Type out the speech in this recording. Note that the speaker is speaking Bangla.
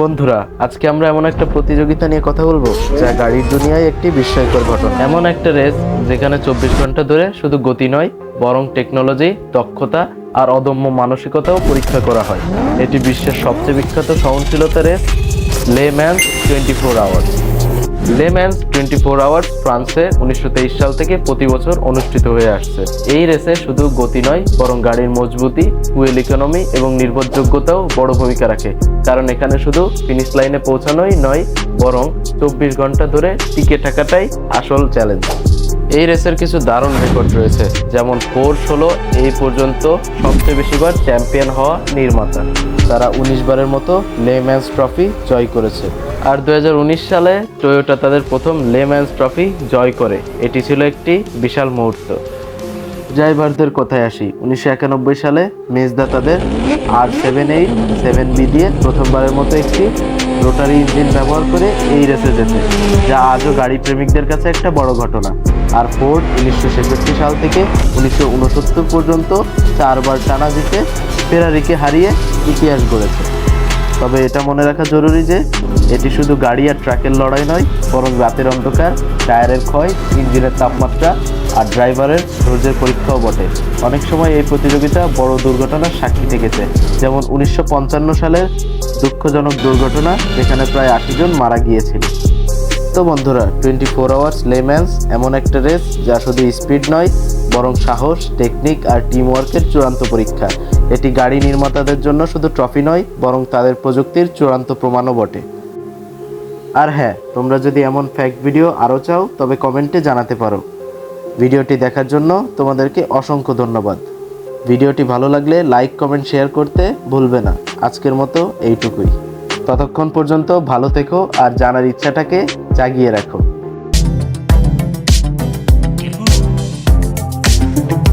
বন্ধুরা, আজকে আমরা এমন একটা প্রতিযোগিতা নিয়ে কথা বলব যা গাড়ির দুনিয়ায় একটি বিস্ময়কর ঘটনা। এমন একটা রেস যেখানে চব্বিশ ঘণ্টা ধরে শুধু গতি নয়, বরং টেকনোলজি দক্ষতা আর অদম্য মানসিকতাও পরীক্ষা করা হয়। এটি বিশ্বের সবচেয়ে বিখ্যাত সহনশীলতা race Le Man twenty four hours Le Mans twenty four hours ফ্রান্সে উনিশশো তেইশ সাল থেকে প্রতি বছর অনুষ্ঠিত হয়ে আসছে। এই রেসে শুধু গতি নয়, বরং গাড়ির মজবুতি ফুয়েল ইকোনমি এবং নির্ভরযোগ্যতাও বড় ভূমিকা রাখে। কারণ এখানে শুধু ফিনিশ লাইনে পৌঁছানোই নয়, বরং চব্বিশ ঘণ্টা ধরে টিকে থাকাটাই আসল চ্যালেঞ্জ এই রেসের কিছু দারুণ রেকর্ড রয়েছে, যেমন ফোর্স হলো এই পর্যন্ত সবচেয়ে বেশিবার চ্যাম্পিয়ন হওয়া নির্মাতা। তারা উনিশ বারের মতো লে ম্যান্স ট্রফি জয় করেছে। আর দু হাজার উনিশ সালে টয়োটা তাদের প্রথম লে ম্যান্স ট্রফি জয় করে। এটি ছিল একটি বিশাল মুহূর্ত। জয় ভারতের কথায় আসি, উনিশশো একানব্বই সালে মেজদা তাদের আর সেভেন এইট সেভেন বি দিয়ে প্রথমবারের মতো একটি রোটারি ইঞ্জিন ব্যবহার করে এই রেসে যেতে, যা আজও গাড়ি প্রেমিকদের কাছে একটা বড় ঘটনা। আর ফোর্ড উনিশশো ছেষট্টি সাল থেকে উনিশশো উনসত্তর পর্যন্ত চারবার টানা জিতে ফেরারিকে হারিয়ে ইতিহাস গড়েছে। তবে এটা মনে রাখা জরুরি যে এটি শুধু গাড়ি আর ট্রাকের লড়াই নয়, বরং রাতের অন্ধকার, টায়ারের ক্ষয়, ইঞ্জিনের তাপমাত্রা আর ড্রাইভারের ধৈর্যের পরীক্ষাও বটে। অনেক সময় এই প্রতিযোগিতা বড় দুর্ঘটনার সাক্ষী থেকেছে। যেমন উনিশশো পঞ্চান্ন সালের দুঃখজনক দুর্ঘটনা, যেখানে প্রায় আশি জন মারা গিয়েছিল। তো বন্ধুরা, টোয়েন্টি ফোর আওয়ার্স লেম্যান্স এমন একটা রেস যা শুধু স্পিড নয় বরং সাহস টেকনিক আর টিম ওয়ার্কের চূড়ান্ত পরীক্ষা। এটি গাড়ি নির্মাতাদের জন্য শুধু ট্রফি নয়, বরং তাদের প্রযুক্তির চূড়ান্ত প্রমাণও বটে। আর হ্যাঁ তোমরা যদি এমন ফ্যাক্ট ভিডিও আরও চাও, তবে কমেন্টে জানাতে পারো। ভিডিওটি দেখার জন্য তোমাদেরকে অসংখ্য ধন্যবাদ। ভিডিওটি ভালো লাগলে লাইক কমেন্ট শেয়ার করতে ভুলবে না। আজকের মতো এইটুকুই। ততক্ষণ পর্যন্ত ভালো থেকো আর জানার ইচ্ছাটাকে জাগিয়ে রাখো। Thank you.